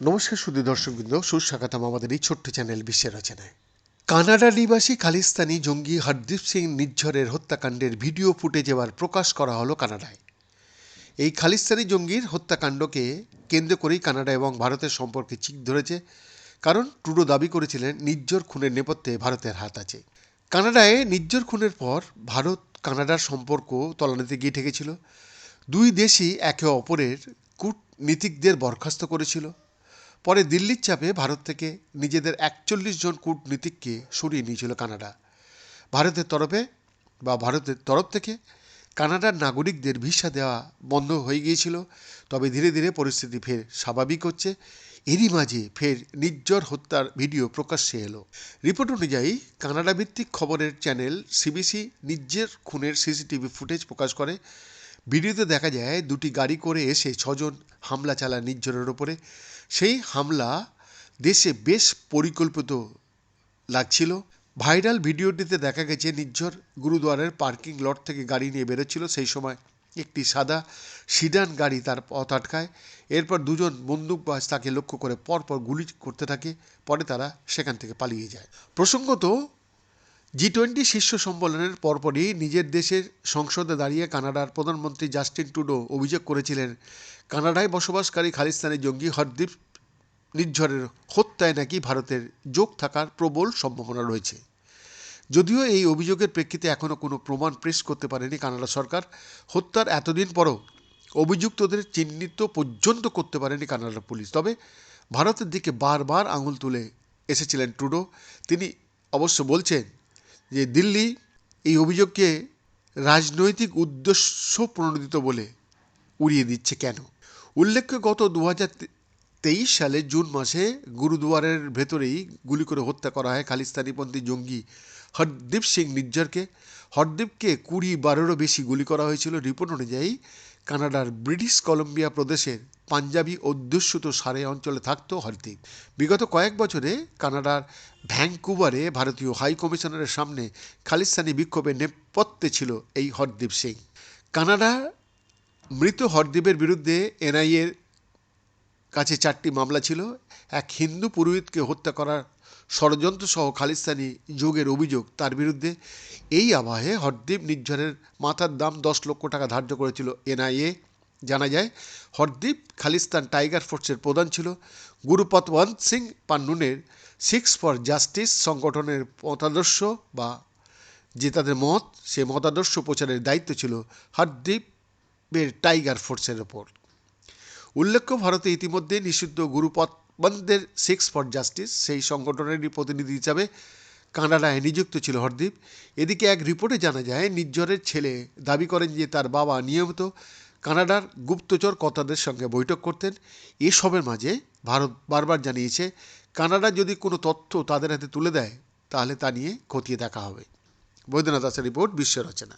নমস্কার সুদী দর্শকবৃন্দ, সুস্বাগতম আমাদের এই ছোট্ট চ্যানেল বিশ্বের রচনায়। কানাডা নিবাসী খালিস্তানি জঙ্গি হরদীপ সিং নির্ঝরের হত্যাকাণ্ডের ভিডিও ফুটেজ এবার প্রকাশ করা হলো কানাডায়। এই খালিস্তানি জঙ্গির হত্যাকাণ্ডকে কেন্দ্র করেই কানাডা এবং ভারতের সম্পর্কে চিক ধরেছে, কারণ ট্রুডো দাবি করেছিলেন, নির্ঝর খুনের নেপথ্যে ভারতের হাত আছে। কানাডায় নির্ঝর খুনের পর ভারত কানাডার সম্পর্ক তলানিতে গিয়ে ঠেকেছিল। দুই দেশই একে অপরের কূটনীতিকদের বরখাস্ত করেছিল। পরে দিল্লির চাপে ভারত থেকে নিজেদের একচল্লিশ জন কূটনীতিককে সরিয়ে নিয়েছিল কানাডা। ভারতের তরফে বা ভারতের তরফ থেকে কানাডার নাগরিকদের ভিসা দেওয়া বন্ধ হয়ে গিয়েছিল। তবে ধীরে ধীরে পরিস্থিতি ফের স্বাভাবিক হচ্ছে। এরই মাঝে ফের নির্জর হত্যার ভিডিও প্রকাশ্যে এলো। রিপোর্ট অনুযায়ী কানাডা ভিত্তিক খবরের চ্যানেল সিবিসি নির্জের খুনের সিসিটিভি ফুটেজ প্রকাশ করে। ভিডিওতে দেখা যায়, দুটি গাড়ি করে এসে ছজন হামলা চালায় নির্জরের ওপরে। সেই হামলা দেশে বেশ পরিকল্পিত লাগছিল। ভাইরাল ভিডিওটিতে দেখা গেছে নির্ঝর গুরুদুয়ারের পার্কিং লট থেকে গাড়ি নিয়ে বেরোচ্ছিল। সেই সময় একটি সাদা সিডান গাড়ি তার পথ আটকায়। এরপর দুজন বন্দুকবাজ তাকে লক্ষ্য করে পরপর গুলি করতে থাকে, পরে তারা সেখান থেকে পালিয়ে যায়। প্রসঙ্গত জি টোয়েন্টি শীর্ষ সম্মেলনের পরপরই নিজের দেশের সংসদে দাঁড়িয়ে কানাডার প্রধানমন্ত্রী জাস্টিন টুডো অভিযোগ করেছিলেন, কানাডায় বসবাসকারী খালিস্তানি জঙ্গি হরদীপ নির্ঝরের হত্যায় নাকি ভারতের যোগ থাকার প্রবল সম্ভাবনা রয়েছে। যদিও এই অভিযোগের প্রেক্ষিতে এখনও কোনো প্রমাণ পেশ করতে পারেনি কানাডা সরকার, হত্যার এতদিন পরও অভিযুক্তদের চিহ্নিত পর্যন্ত করতে পারেনি কানাডা পুলিশ। তবে ভারতের দিকে বারবার আঙুল তুলে এসেছিলেন ট্রুডো। তিনি অবশ্য বলছেন যে দিল্লি এই অভিযোগকে রাজনৈতিক উদ্দেশ্য প্রণোদিত বলে উড়িয়ে দিচ্ছে কেন? উল্লেখ্য, গত দু তেইশ সালে জুন মাসে গুরুদুয়ারের ভেতরেই গুলি করে হত্যা করা হয় খালিস্তানিপন্থী জঙ্গি হরদীপ সিং নির্জরকে হরদীপকে কুড়ি বারেরও বেশি গুলি করা হয়েছিল রিপোর্ট অনুযায়ী। কানাডার ব্রিটিশ কলম্বিয়া প্রদেশের পাঞ্জাবি অধ্যুষিত সারে অঞ্চলে থাকত হরদীপ। বিগত কয়েক বছরে কানাডার ভ্যাঙ্কুভারে ভারতীয় হাই কমিশনারের সামনে খালিস্তানি বিক্ষোভের নেপথ্যে ছিল এই হরদীপ সিং। কানাডা মৃত হরদীপের বিরুদ্ধে এনআইএর কাছে চারটি মামলা ছিল। এক হিন্দু পুরোহিতকে হত্যা করার ষড়যন্ত্র সহ খালিস্তানি যোগের অভিযোগ, তার বিরুদ্ধে এই আবহে হরদীপ নির্ঝরের মাথার দাম দশ লক্ষ টাকা ধার্য করেছিল এনআইএ। জানা যায়, হরদীপ খালিস্তান টাইগার ফোর্সের প্রধান ছিল গুরুপতবন্ত সিং পান্নুনের সিক্স ফর জাস্টিস সংগঠনের মতাদর্শ বা যে তাদের মত, সে মতাদর্শ প্রচারের দায়িত্ব ছিল হরদীপের টাইগার ফোর্সের ওপর। উল্লেখ্য, ভারতে ইতিমধ্যে নিষিদ্ধ গুরুপতবন্দের সিক্স ফর জাস্টিস সেই সংগঠনেরই প্রতিনিধি হিসাবে কানাডায় নিযুক্ত ছিল হরদীপ। এদিকে এক রিপোর্টে জানা যায়, নির্ঝরের ছেলে দাবি করেন যে তার বাবা নিয়মিত কানাডার গুপ্তচর কর্তাদের সঙ্গে বৈঠক করতেন। এসবের মাঝে ভারত বারবার জানিয়েছে, কানাডা যদি কোনো তথ্য তাদের হাতে তুলে দেয়, তাহলে তা নিয়ে খতিয়ে দেখা হবে। বৈদ্যনাথ দাসের রিপোর্ট, বিশ্ব রচনা।